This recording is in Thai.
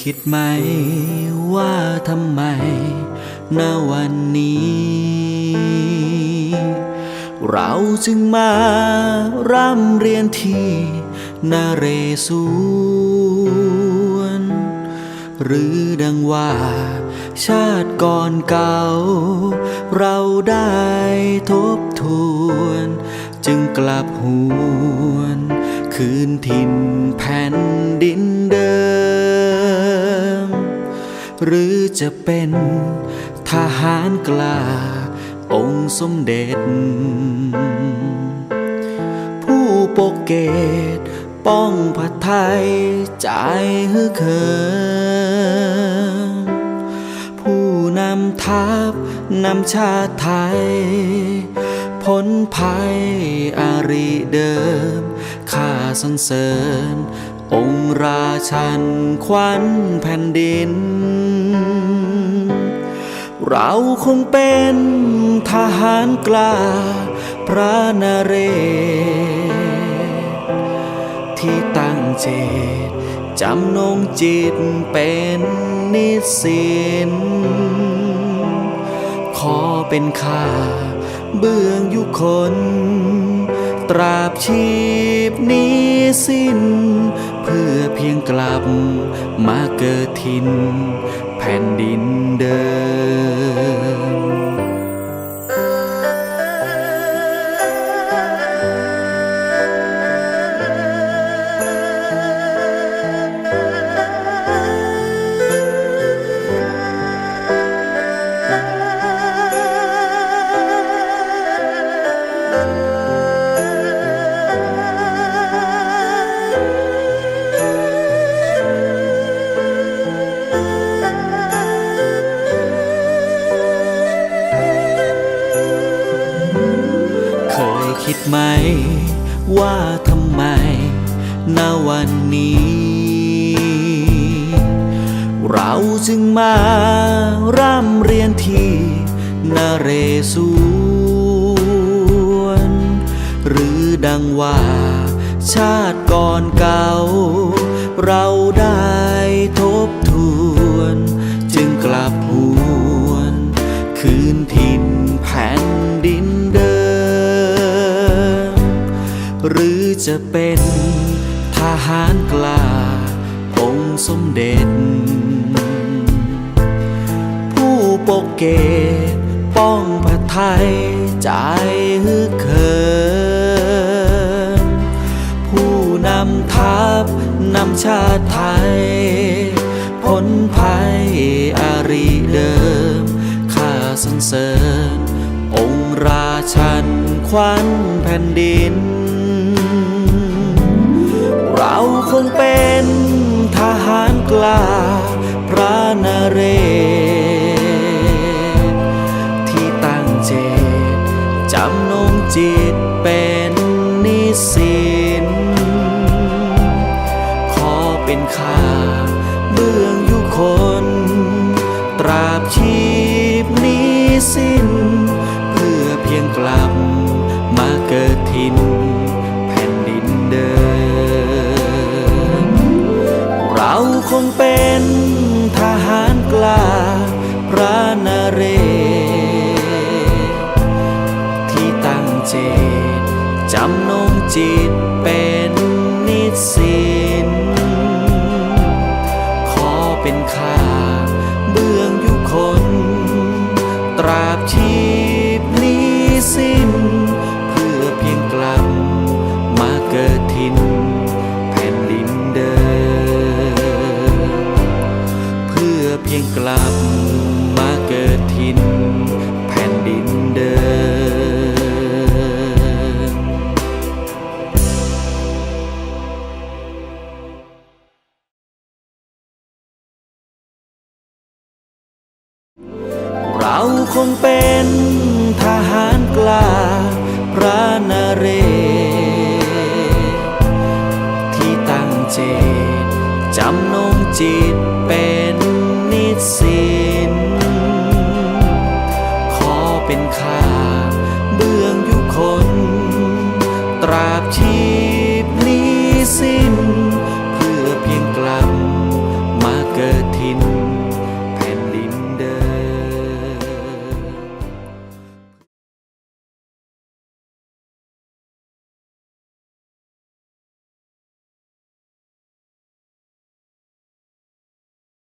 คิดไหมว่าทำไมณวันนี้ เราจึงมาร่ำเรียนที่นาเรศวรหรือดังว่าชาติก่อนเก่า เราได้ทบทวน จึงกลับหวน คืนถิ่นแผ่น หรือจะเป็นทหารกล้าองค์สมเด็จ ผู้ปกเกตป้องผัดไทยใจฮึกเหิมผู้นำทัพนำชาติไทยพ้นภัยอารีเดิมข้าสรรเสริญ องค์ราชันขวัญแผ่นดิน เราคงเป็นทหารกล้าพระนเรศที่ตั้งเจตจำนงจิตเป็นนิสินขอเป็นข้าเบื้องยุคน ตราบชีพนี้สิ้น พื่อเพียงกลับมาเกิดทินแผ่นดินเดิม คิดไหม ว่าทำไมณวันนี้ เราจึงมาร่ำเรียนที่นาเรศวร หรือดังว่าชาติก่อนเก่า เราได้ทบทวน จึงกลับหวนคืนถิ่ จะเป็นทหารกล้าองค์สมเด็จ ผู้ปกเกตป้องผัดไทยใจฮึกเหิมผู้นำทัพนำชาติไทยพ้นภัยอารีเดิมข้าสรรเสริญองค์ราชันขวัญแผ่นดิน คงเป็นทหารกล้าพระนเรศที่ตั้งเจตจำนงจิตเป็นนิสินขอเป็นข้าเบื้องยุคน ตราบชีพนี้สิ้น จำนงจิตเป็นนิสินขอเป็นข้าเบื้องยุคน ตราบชีพนี้สิ้น เราคงเป็นทหารกล้าพระนเรศที่ตั้งเจตจำนงจิตเป็นนิสินขอเป็นข้าเบื้องยุคน ตราบชีพนี้สิ้น เพื่อเพียงกลับ